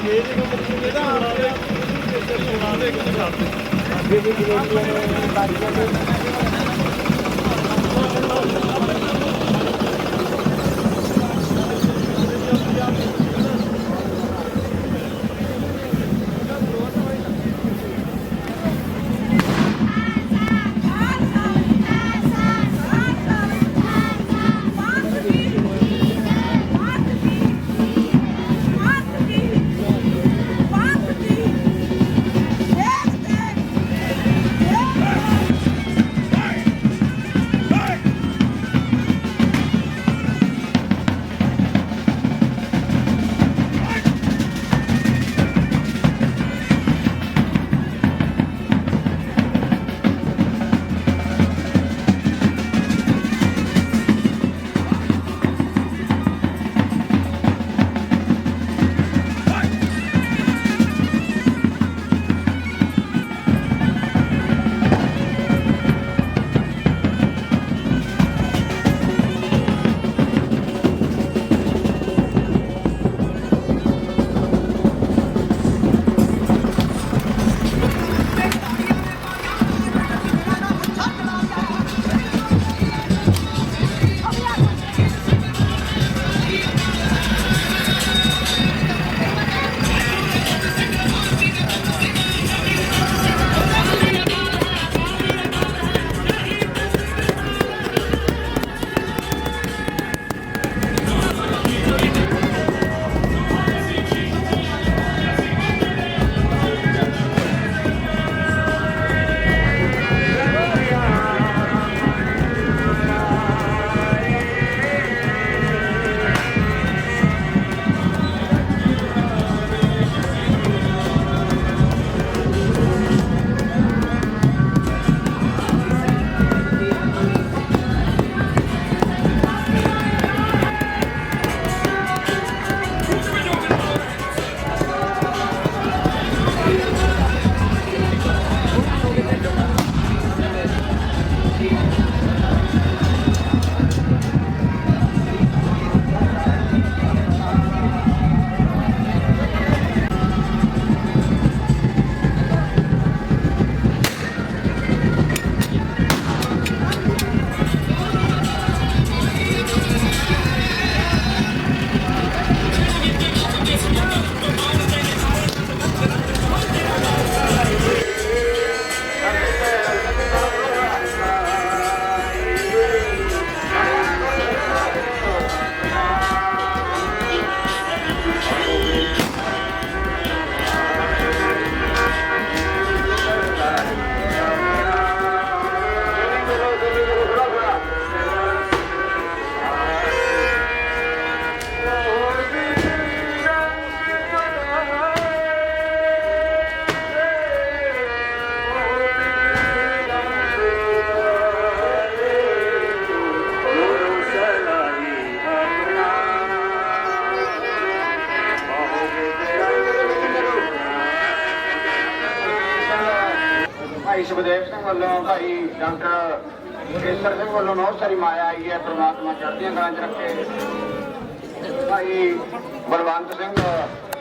ਭਾਈ ਸਾਰੀ ਮਾਇਆ ਆਈ ਹੈ, ਪ੍ਰਮਾਤਮਾ ਚੜ੍ਹਦੀਆਂ ਕਲਾਂ 'ਚ ਰੱਖੇ। ਭਾਈ ਬਲਵੰਤ ਸਿੰਘ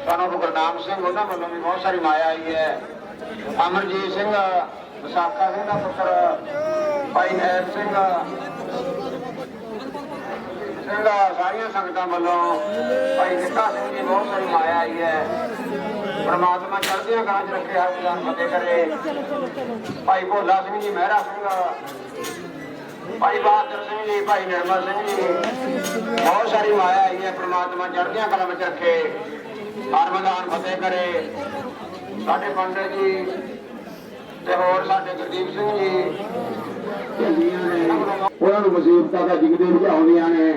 ਸਾਨੂੰ ਗੁਰਨਾਮ ਸਿੰਘ, ਉਹਨਾਂ ਵੱਲੋਂ ਵੀ ਬਹੁਤ ਸਾਰੀ ਮਾਇਆ ਆਈ ਹੈ। ਅਮਰਜੀਤ ਸਿੰਘ, ਵਿਸਾਖਾ ਸਿੰਘ ਦਾ ਪੁੱਤਰ, ਭਾਈ ਨੈਬ ਸਿੰਘ। ਸਿੰਘ, ਸਾਰੀਆਂ ਸੰਗਤਾਂ ਵੱਲੋਂ ਭਾਈ ਨਿੱਕਾ ਸਿੰਘ ਜੀ ਬਹੁਤ ਸਾਰੀ ਮਾਇਆ ਆਈ ਹੈ। ਪਰਮਾਤਮਾ ਚੜ੍ਹਦੀਆਂ ਕਲਾਂ 'ਚ ਰੱਖੇ, ਹਰ ਜਾਨ ਫਤਿਹ ਕਰੇ। ਭਾਈ ਭੋਲਾ ਸਿੰਘ ਜੀ, ਮਹਿਰਾ ਸਿੰਘ ਭਾਈ ਬਹਾਦਰ ਸਿੰਘ ਜੀ ਭਾਈ ਨਿਰਮਲ ਸਿੰਘ ਜੀ। ਬਹੁਤ ਸਾਰੀ ਮਾਇਆ ਆਈ ਹੈ ਪ੍ਰਮਾਤਮਾ ਚੜ੍ਹਦੀਆਂ ਕਲਾਂ ਵਿੱਚ ਰੱਖੇ ਹਰ ਫਤਿਹ ਕਰੇ। ਸਾਡੇ ਪੰਡਤ ਜੀ ਤੇ ਹੋਰ ਸਾਡੇ ਗੁਰਦੀਪ ਸਿੰਘ ਜੀ। ਉਹਨਾਂ ਨੂੰ ਮੁਸੀਬਤਾਂ ਦਾ ਜਿਗਦੇ ਵਿੱਚ ਆਉਂਦੀਆਂ ਨੇ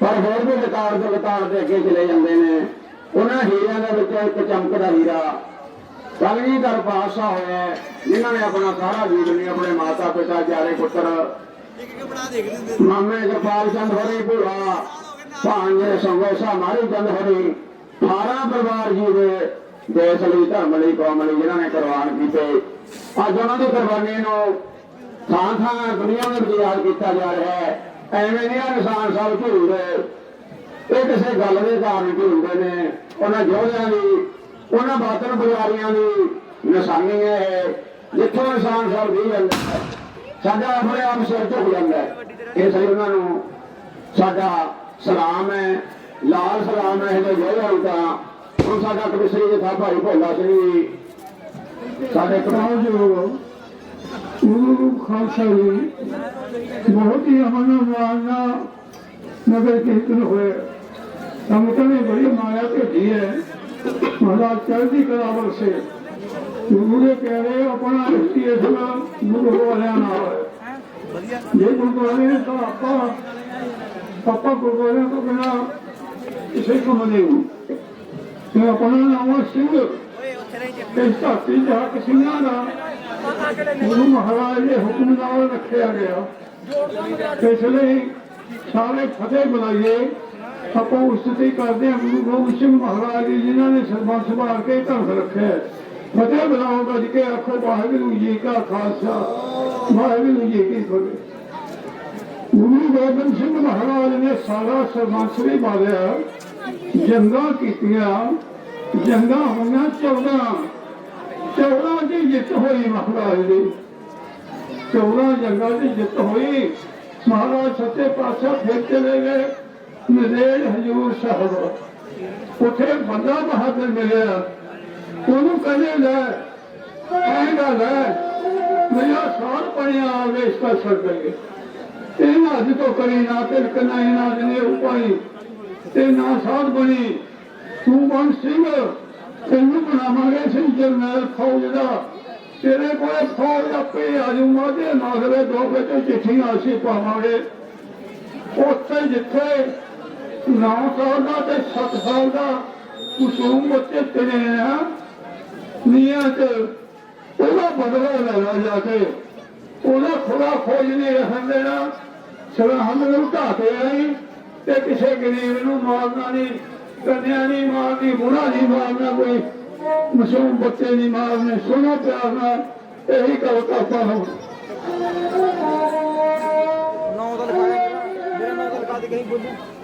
ਪਰ ਹੋਰ ਵੀ ਲਕਾਰ ਦੇ ਲਕਾਰ ਦੇ ਅੱਗੇ ਚਲੇ ਜਾਂਦੇ ਨੇ। ਉਹਨਾਂ ਹੀਰਿਆਂ ਦੇ ਵਿੱਚ ਇੱਕ ਚਮਕਦਾ ਹੀਰਾ ਕਲਗੀ ਦਰ ਪਾਸਾ ਹੋਇਆ ਹੈ, ਜਿਨ੍ਹਾਂ ਨੇ ਆਪਣਾ ਸਾਰਾ ਜੀਵਨ ਆਪਣੇ ਮਾਤਾ ਪਿਤਾ ਚਾਰੇ ਪੁੱਤਰ ਮਾਮੇ ਗੋਪਾਲ ਚੰਦ ਹੋਰੀ, ਭੂਆ ਭਾਂਜੇ ਸੰਗੋਸਾ ਮਾਰੀ ਚੰਦ ਹੋਰੀ 18 ਪਰਿਵਾਰ ਜੀ ਦੇ ਦੇਸ਼ ਲਈ, ਧਰਮ ਲਈ, ਕੌਮ ਲਈ ਜਿਨ੍ਹਾਂ ਨੇ ਕੁਰਬਾਨ ਕੀਤੇ। ਅੱਜ ਉਹਨਾਂ ਦੀ ਕੁਰਬਾਨੀ ਨੂੰ ਥਾਂ ਥਾਂ ਦੁਨੀਆ ਦੇ ਵਿੱਚ ਯਾਦ ਕੀਤਾ ਜਾ ਰਿਹਾ ਹੈ। ਐਵੇਂ ਨਹੀਂ ਆ ਨਿਸ਼ਾਨ ਸਾਹਿਬ ਇਹ ਕਿਸੇ ਗੱਲ ਦੇ ਕਾਰਨ ਝੂਲਦੇ ਨੇ। ਉਹਨਾਂ ਯੋਧਿਆਂ ਦੀ, ਉਹਨਾਂ ਬਾਤਨ ਬੁਲਾਰੀਆਂ ਦੀ ਨਿਸ਼ਾਨੀ ਹੈ ਜਿੱਥੋਂ ਇਨਸਾਨ ਸਭ ਦੀ ਜਾਂਦਾ ਹੈ। ਸਾਡਾ ਆਪਣੇ ਆਪ ਸਿਰ ਝੁਕ ਜਾਂਦਾ ਹੈ। ਇਸ ਲਈ ਉਹਨਾਂ ਨੂੰ ਸਾਡਾ ਸਲਾਮ ਹੈ, ਲਾਲ ਸਲਾਮ ਹੈ, ਇਹਦੇ ਜੈ ਹੋਣ ਹੁਣ ਸਾਡਾ ਕਮਿਸ਼ਨਰੀ ਜਥਾ ਭਾਈ ਭੋਲਾ ਸਿੰਘ ਜੀ ਸਾਡੇ ਪ੍ਰਧਾਨ ਜੋ ਗੁਰੂ ਖਾਲਸਾ ਜੀ, ਬਹੁਤ ਹੀ ਅਮਨ ਮਾਨ ਨਾਲ ਨਗਰ ਕੀਰਤਨ ਹੋਏ ਸੰਗਤਾਂ ਨੇ ਬੜੀ ਮਾਇਆ ਭੇਜੀ ਹੈ। ਮਹਾਰਾਜ ਚੜ੍ਹਦੀ ਕਲਾ ਵਰਸੇ ਗੁਰੂ ਦੇ ਪਿਆਰੇ, ਆਪਣਾ ਰਿਸ਼ਤੀਏਸ਼ਨ ਗੁਰੂ ਵਾਲਿਆਂ ਨਾਲ ਹੈ ਜੇ ਗੁਰਦੁਆਰੇ ਨੇ ਤਾਂ ਆਪਾਂ ਆਪਾਂ ਗੁਰਦੁਆਰੇ ਤੋਂ ਬਿਨਾਂ ਕਿਸੇ ਕੰਮ ਨਹੀਂ ਹੋ ਤੇ ਆਪਣਾ ਨਾਮ ਸਿੰਘ। ਇਸ ਧਰਤੀ ਦਾ ਕਿਸੀਆਂ ਦਾ ਗੁਰੂ ਮਹਾਰਾਜ ਦੇ ਹੁਕਮ ਨਾਲ ਰੱਖਿਆ ਗਿਆ। ਇਸ ਲਈ ਸਾਰੇ ਫਤਿਹ ਬੁਲਾਈਏ। ਆਪਾਂ ਉਸਤਤੀ ਕਰਦੇ ਹਾਂ, ਗੁਰੂ ਗੋਬਿੰਦ ਸਿੰਘ ਮਹਾਰਾਜ ਜੀ ਜਿਨ੍ਹਾਂ ਨੇ ਸਰਬੰਸ ਸੰਭਾਲ ਕੇ ਧਰਮ ਰੱਖਿਆ ਫਤਿਹ ਬੁਲਾਓ ਗੱਜ ਕੇ ਆਖੋ, ਵਾਹਿਗੁਰੂ ਜੀ ਕਾ ਖਾਲਸਾ, ਵਾਹਿਗੁਰੂ ਜੀ ਕੀ ਫਤਿਹ। ਗੁਰੂ ਗੋਬਿੰਦ ਸਿੰਘ ਮਹਾਰਾਜ ਨੇ ਸਾਰਾ ਸਰਬੰਸ ਵੀ ਜੰਗਾਂ ਕੀਤੀਆਂ, ਜੰਗਾਂ ਹੋਈਆਂ 14 14 ਦੀ ਜਿੱਤ ਹੋਈ ਮਹਾਰਾਜ ਦੀ। 14 ਜੰਗਾਂ ਦੀ ਜਿੱਤ ਹੋਈ। ਮਹਾਰਾਜ ਸੱਚੇ ਪਾਤਸ਼ਾਹ ਫਿਰ ਚਲੇ ਗਏ। ਨਜ਼ੇੜ ਹਜੂਰ ਸਾਹਿਬ। ਉੱਥੇ ਬੰਦਾ ਬਹਾਦਰ ਮਿਲਿਆ। ਉਹਨੂੰ ਕਹਿੰਦੇ ਲੈ ਕਹਿੰਦਾ ਗੱਲ ਹੈ ਮੇਰਾ ਸਾਰ ਪੜਿਆ ਆਵੇਸ਼ ਕਰ ਸਕਦੇ ਇਹਨਾਂ ਅੱਜ ਤੋਂ ਕਰੀ, ਨਾ ਤਿਲਕ ਨਾ ਇਹਨਾਂ ਨੇ ਉਪਾਈ ਤੇ ਨਾ ਸਾਧ ਬਣੀ। ਤੂੰ ਬਣ ਸਿੰਘ, ਤੈਨੂੰ ਬਣਾਵਾਂਗੇ ਸਿੰਘ ਜਰਨੈਲ ਫੌਜ ਦਾ। ਤੇਰੇ ਕੋਲੇ ਫੌਜ ਆਪੇ ਆ ਜਾਊਗਾ ਤੇ ਨਾਗਰੇ ਦੋ ਤੇ ਚਿੱਠੀਆਂ ਅਸੀਂ ਪਾਵਾਂਗੇ। ਉੱਥੇ ਜਿੱਥੇ 9 ਸਾਲ ਦਾ ਤੇ 7 ਸਾਲ ਦਾ ਕੁਸੂਮ ਬੱਚੇ ਤੇਰੇ ਆ ਨੀਅਤ ਉਹਦਾ ਬਦਲਾ ਲੈਣਾ ਜਾ ਕੇ। ਉਹਦਾ ਖੁਦਾ ਫੌਜ ਨੇ ਰਹਿਣ ਦੇਣਾ। ਸਰਹੰਦ ਨੂੰ ਢਾਕੇ ਆਈ ਤੇ ਕਿਸੇ ਗਰੀਬ ਨੂੰ ਮਾਰਨਾ ਨਹੀਂ, ਕੰਨਿਆ ਨਹੀਂ ਮਾਰਨੀ ਮੁੰਡਾ ਨਹੀਂ ਮਾਰਨਾ, ਕੋਈ ਮਸ਼ਹੂਰ ਬੱਚੇ ਨਹੀਂ ਮਾਰਨੇ ਸੁਣੋ ਪਿਆਰ ਨਾਲ ਇਹੀ ਗੱਲ ਕਰਦਾ ਹਾਂ। ਨੌ ਦਾ ਲਿਖਾਇਆ ਮੇਰਾ ਨੌ ਦਾ ਲਿਖਾ ਦੇ ਕਹੀਂ ਬੋਲੂ।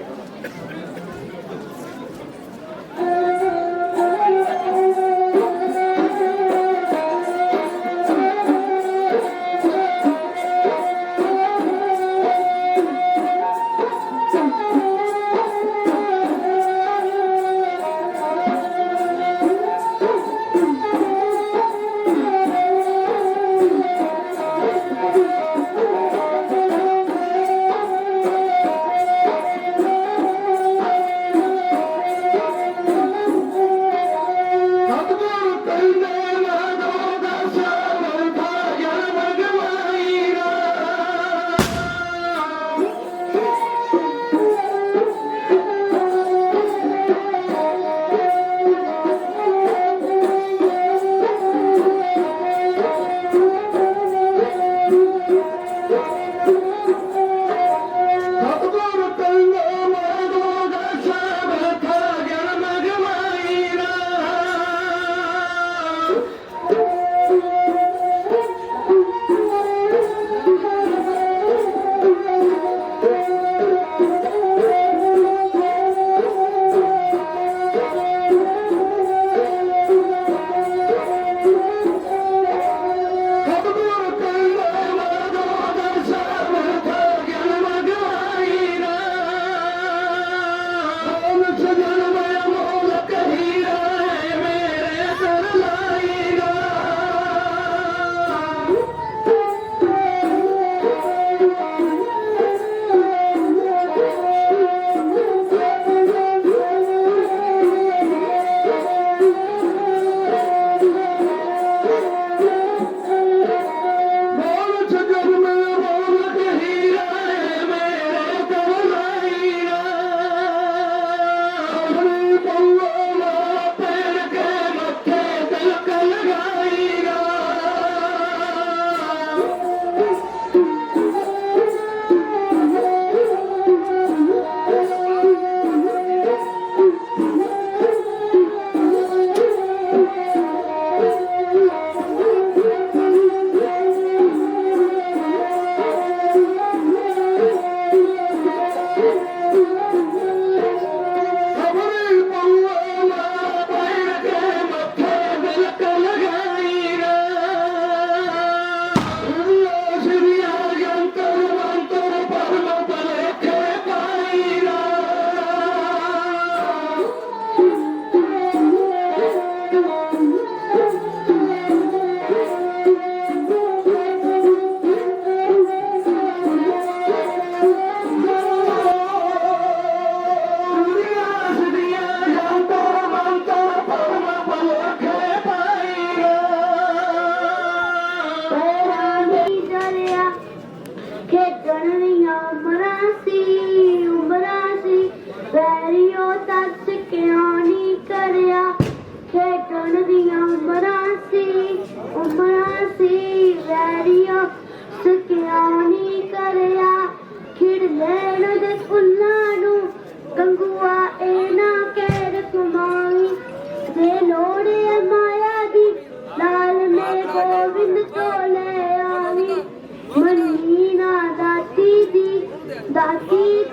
the sea.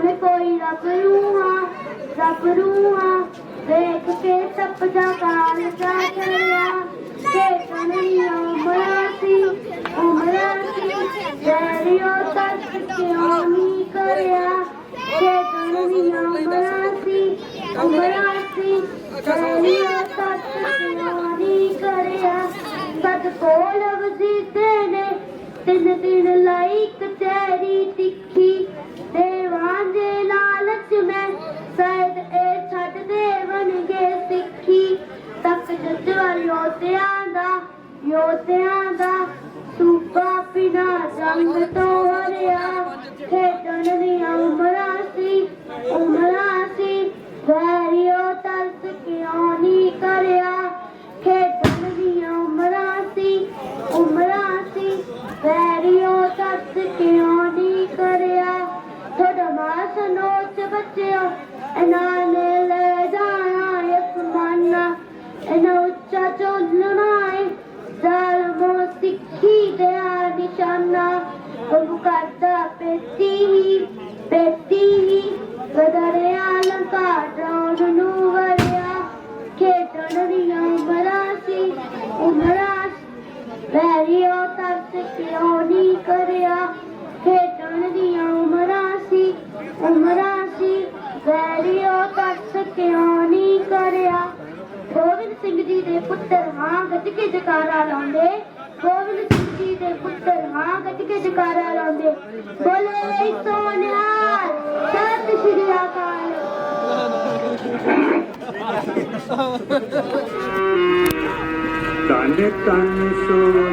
ਕੌਣ ਕੋਈ ਰੱਬ ਰੂਹਾਂ ਰੱਬ ਰੂਹਾਂ, ਦੇਖ ਕੇ ਸਭ ਦਾ ਕਾਲ ਜਾ ਚਲਿਆ ਤੇ ਕਨਨੀ ਉਮਰਾਂ ਸੀ ਉਮਰਾਂ ਸੀ ਜਰਿਓ ਤੱਕ ਕਿਉਂ ਨਹੀਂ ਕਰਿਆ? ਤੇ ਕਨਨੀ ਉਮਰਾਂ ਸੀ ਉਮਰਾਂ ਸੀ ਜਰਿਓ ਤੱਕ ਕਿਉਂ ਨਹੀਂ ਕਰਿਆ? ਸਦ ਕੋਲ ਵਜੀਦੇ ਨੇ, ਤਿੰਨ ਦਿਨ ਲਾਈ ਕਚਹਿਰੀ ਤਿੱਖੀ। ਜਹਾਂ ਦੇ ਲਾਲਚ ਮੈਂ ਸੈਦ ਇਹ ਛੱਡ ਦੇ, ਬਣਗੇ ਸਿੱਖੀ। ਤੱਕ ਜੱਜਵਾ ਯੋਧਿਆਂ ਦਾ ਯੋਧਿਆਂ ਦਾ ਸੂਬਾ ਪਿਨਾ ਜੰਗ ਤੋਂ ਹਰਿਆ। ਖੇਡਣ ਦੀਆਂ ਉਮਰਾਂ ਸੀ, ਉਮਰਾਂ ਤਨ ਸੋ